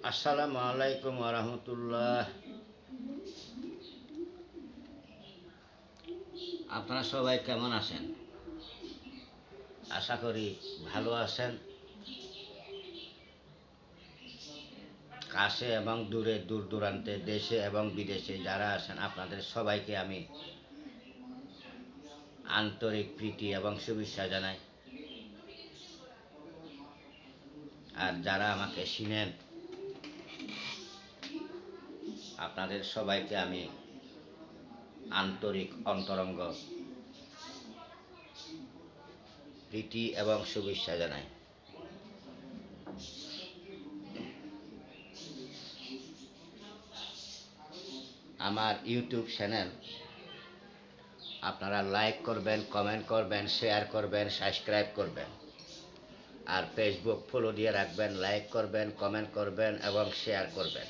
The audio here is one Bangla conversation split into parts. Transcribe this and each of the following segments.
আসসালামু আলাইকুম রহমতুল্লাহ আপনারা সবাই কেমন আছেন আশা করি ভালো আছেন কাছে এবং দূরে দূর দূরান্তে দেশে এবং বিদেশে যারা আছেন আপনাদের সবাইকে আমি আন্তরিক প্রীতি এবং শুভেচ্ছা জানাই আর যারা আমাকে চিনেন আপনাদের সবাইকে আমি আন্তরিক অন্তরঙ্গ প্রীতি এবং শুভেচ্ছা জানাই। আমার ইউটিউব চ্যানেল আপনারা লাইক করবেন, কমেন্ট করবেন, শেয়ার করবেন, সাবস্ক্রাইব করবেন। আর ফেসবুক ফলো দিয়ে রাখবেন, লাইক করবেন, কমেন্ট করবেন এবং শেয়ার করবেন।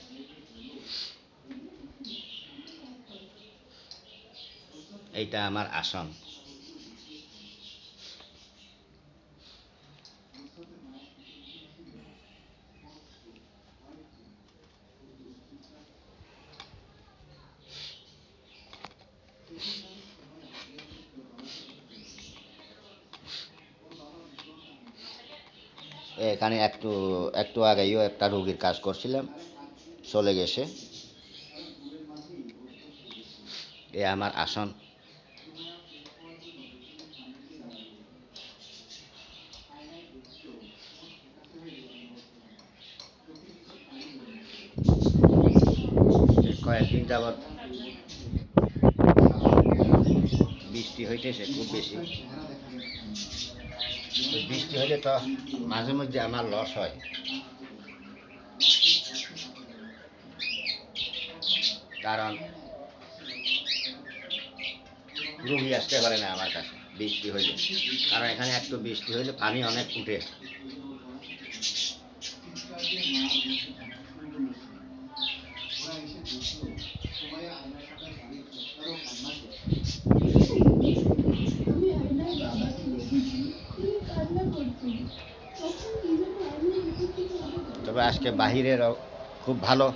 এইটা আমার আসন। এখানে একটু একটু আগেও একটা রোগীর কাজ করছিলাম, চলে গেছে। এ আমার আসন এই কয়েকদিন যাবৎ বৃষ্টি হইতেছে খুব বেশি। বৃষ্টি হলে তো মাঝে মধ্যে আমার লস হয়। কারণ রুগী আসতে পারে না আমার কাছে, বৃষ্টি হইলে। কারণ এখানে একটু বৃষ্টি হইলে পানি অনেক উঠে। আজকে বাহিরের খুব ভালো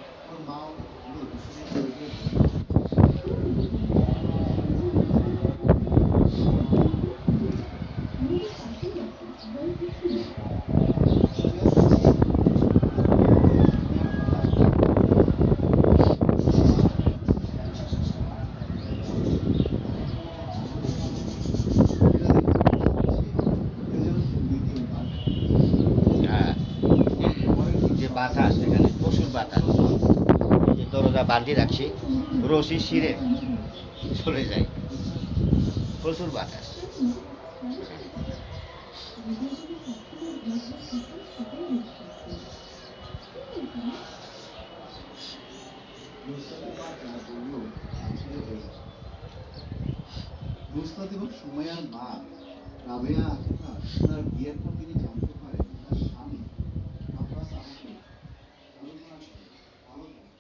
হ্যাঁ যে বাতাস এখানে প্রচুর বাতাস এই যে দরজা বান্ধি রাখছি, রশি শিরে চলে যায়। প্রচুর বাতাস। এবং সুমাইয়ার মা রাবেয়া ওনার বিয়ের পর তিনি পারেন তার স্বামী আব্বাস আহমেদ আলোচনা করে ভালো থাকে।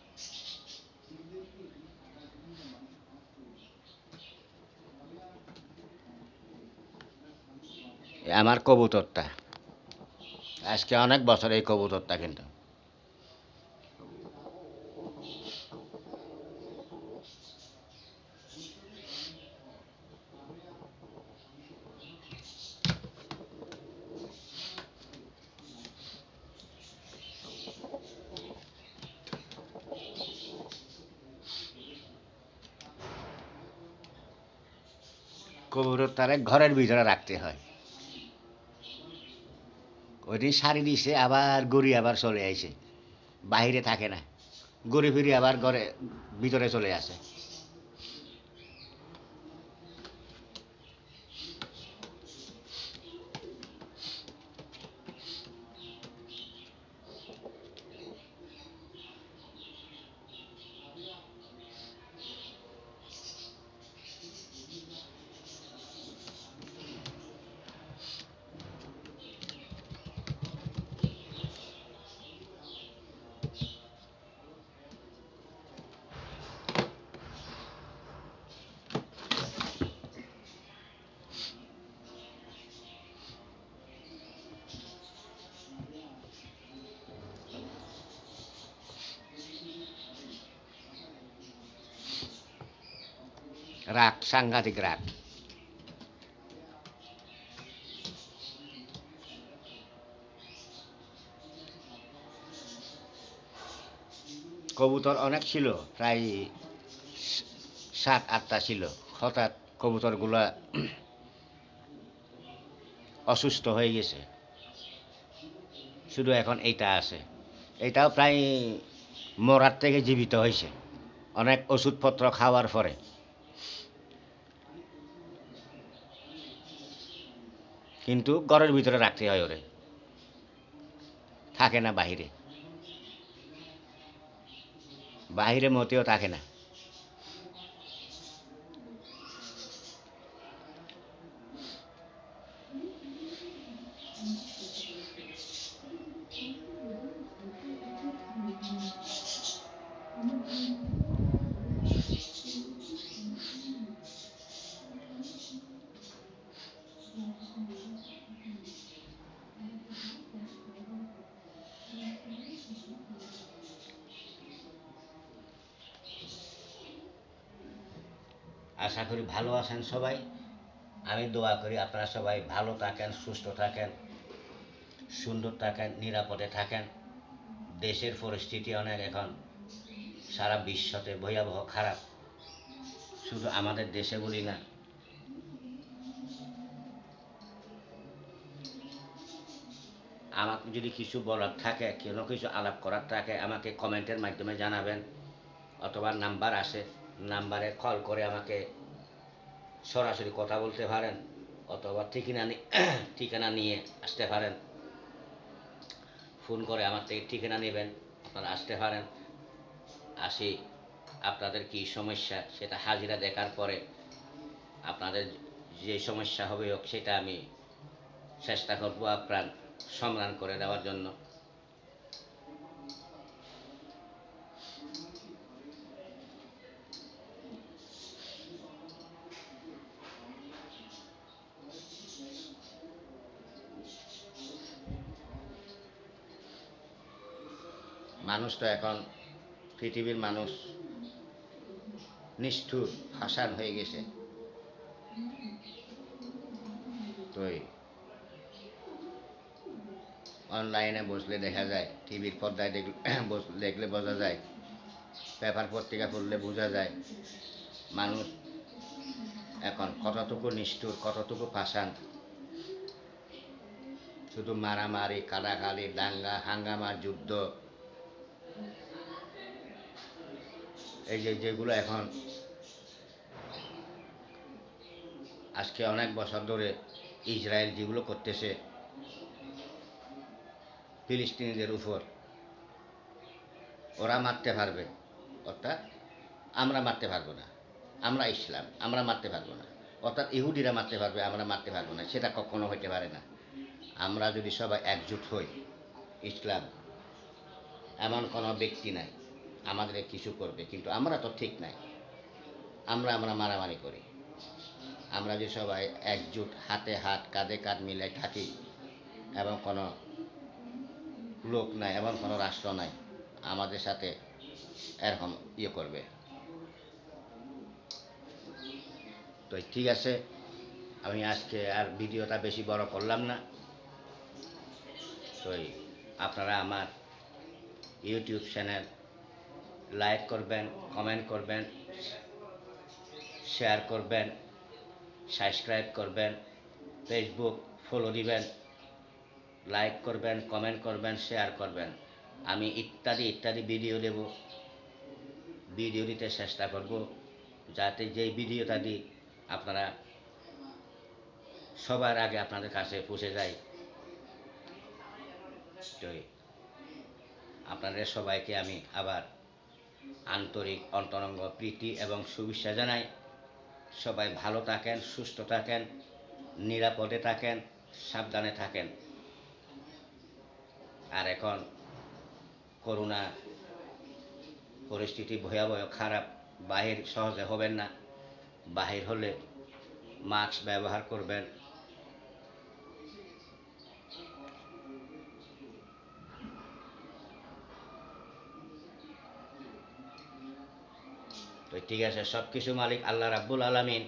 ছেলেদেরকে এই টাকা দিয়ে মানুষ কাজ করে। রাবেয়া এ আমার কবুতরটা। আজকে অনেক বছর এই কবুতরটা কিন্তু। কবুতর তারে ঘরের ভিতরে রাখতে হয়। ওইটি সারি দিছে, আবার গড়ি আবার চলে আইছে। বাহিরে থাকে না। গড়ি ফিরি আবার ঘরে, ভিতরে চলে আসে। রাগ সাংঘাতিক রাগ কবুতর অনেক ছিল, প্রায় সাত, আটটা ছিল। হঠাৎ কবুতরগুলা অসুস্থ হয়ে গেছে। শুধু এখন এইটা আছে। এটাও প্রায় মরার থেকে জীবিত হয়েছে। অনেক ওষুধপত্র খাওয়ার পরে। কিন্তু ঘরের ভিতরে রাখতে হয় ওরে। থাকে না বাহিরে। বাহিরে মতেও থাকে না। আশা করি ভালো আছেন সবাই। আমি দোয়া করি আপনারা সবাই ভালো থাকেন, সুস্থ থাকেন, সুন্দর থাকেন, নিরাপদে থাকেন। দেশের পরিস্থিতি অনেক এখন সারা বিশ্বতে ভয়াবহ খারাপ। শুধু আমাদের দেশে বলি না। আমাকে যদি কিছু বলার থাকে, কোনো কিছু আলাপ করার থাকে, আমাকে কমেন্টের মাধ্যমে জানাবেন অথবা নাম্বার আছে নাম্বারে কল করে আমাকে সরাসরি কথা বলতে পারেন, অথবা ঠিকানা ঠিকানা নিয়ে আসতে পারেন। ফোন করে আমার থেকে ঠিকানা নেবেন, আপনারা আসতে পারেন। আসি, আপনাদের কি সমস্যা সেটা হাজিরা দেখার পরে আপনাদের যে সমস্যা হবে হোক সেটা আমি চেষ্টা করব আপনার সমাধান করে দেওয়ার জন্য। মানুষ তো এখন পৃথিবীর মানুষ নিষ্ঠুর ফাঁসান হয়ে গেছে। তো অনলাইনে বসলে দেখা যায়, টিভির পর্দায় দেখলে বোঝা যায়, পেপার পত্রিকা পড়লে বোঝা যায়, মানুষ এখন কতটুকু নিষ্ঠুর, কতটুকু পাষাণ। শুধু মারামারি কাটাকালি দাঙ্গা হাঙ্গামা যুদ্ধ এই যে যেগুলো এখন আজকে অনেক বছর ধরে ইসরায়েল যেগুলো করতেছে, ফিলিস্তিনিদের উপর, ওরা মারতে পারবে। অর্থাৎ আমরা মারতে পারব না। আমরা ইসলাম, আমরা মারতে পারব না। অর্থাৎ ইহুদিরা মারতে পারবে, আমরা মারতে পারব না। সেটা কখনো হইতে পারে না। আমরা যদি সবাই একজুট হই, ইসলাম এমন কোনো ব্যক্তি নাই। আমাদের কিছু করবে, কিন্তু আমরা তো ঠিক নাই। আমরা আমরা মারামারি করি। আমরা যে সবাই একজুট, হাতে হাত, কাঁধে কাঁধ মিলে থাকি এবং কোনো লোক নাই, এমন কোনো রাষ্ট্র নাই। আমাদের সাথে এরকম ইয়ে করবে। তো ঠিক আছে, আমি আজকে আর ভিডিওটা বেশি বড় করলাম না। তো আপনারা আমার ইউটিউব চ্যানেল লাইক করবেন কমেন্ট করবেন শেয়ার করবেন সাবস্ক্রাইব করবেন ফেসবুক ফলো দিবেন লাইক করবেন কমেন্ট করবেন শেয়ার করবেন। আমি ইত্যাদি ইত্যাদি ভিডিও দেব। ভিডিও দিতে চেষ্টা করব। যাতে যেই ভিডিওটা দিই, আপনারা সবার আগে আপনাদের কাছে পৌঁছে যায়। তো আপনাদের সবাইকে আমি আবার আন্তরিক, অন্তরঙ্গ প্রীতি এবং শুভেচ্ছা জানাই। সবাই ভালো থাকেন, সুস্থ থাকেন, নিরাপদে থাকেন, সাবধানে থাকেন। আর এখন করোনা পরিস্থিতি ভয়াবহ খারাপ, বাহির সহজে হবেন না। বাহির হলে মাস্ক ব্যবহার করবেন। তো ঠিক আছে সব কিছু মালিক আল্লাহ রাব্বুল আলমিন।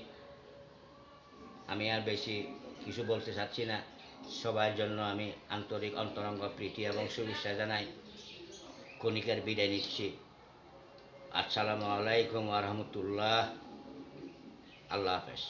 আমি আর বেশি কিছু বলতে চাচ্ছি না। সবার জন্য আমি আন্তরিক অন্তরঙ্গ প্রীতি এবং শুভেচ্ছা জানাই। কণিকার বিদায় নিচ্ছি। আসসালামু আলাইকুম আরহামতুল্লাহ আল্লাহ হাফেজ।